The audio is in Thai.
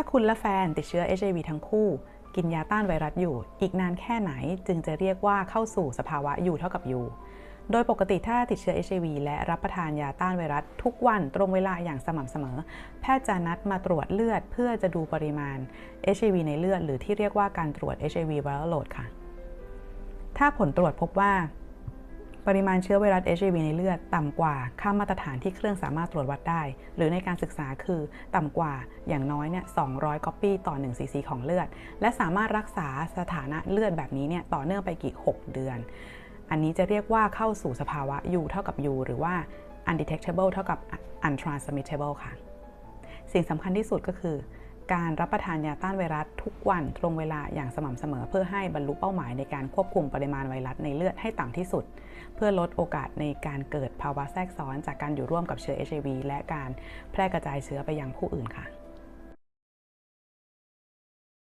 ถ้าคุณและแฟนติดเชื้อ HIV ทั้งคู่ กินยาต้านไวรัสอยู่ อีกนานแค่ไหนจึงจะเรียกว่าเข้าสู่สภาวะอยู่เท่ากับอยู่ โดยปกติถ้าติดเชื้อ HIV และรับประทานยาต้านไวรัสทุกวันตรงเวลาอย่างสม่ำเสมอ แพทย์จะนัดมาตรวจเลือดเพื่อจะดูปริมาณ HIV ในเลือด หรือที่เรียกว่าการตรวจ HIV viral load ค่ะ ถ้าผลตรวจพบว่า ปริมาณเชื้อไวรัส HIV ในเลือดต่ำกว่าค่ามาตรฐานที่เครื่องสามารถตรวจวัดได้ หรือในการศึกษาคือต่ำกว่าอย่างน้อยเนี่ย 200 ก๊อปปี้ต่อ1ซีซีของเลือด และสามารถรักษาสถานะเลือดแบบนี้เนี่ยต่อเนื่องไปกี่ 6 เดือน อันนี้จะเรียกว่าเข้าสู่สภาวะ U เท่ากับ U หรือว่า undetectable เท่ากับ untransmittable ค่ะ สิ่งสำคัญที่สุดก็คือ การรับประทานยาต้านไวรัสทุกวันตรงเวลาอย่างสม่ำเสมอ เพื่อให้บรรลุเป้าหมายในการควบคุมปริมาณไวรัสในเลือดให้ต่ำที่สุด เพื่อลดโอกาสในการเกิดภาวะแทรกซ้อน จากการอยู่ร่วมกับเชื้อ HIV และการแพร่กระจายเชื้อไปยังผู้อื่นค่ะ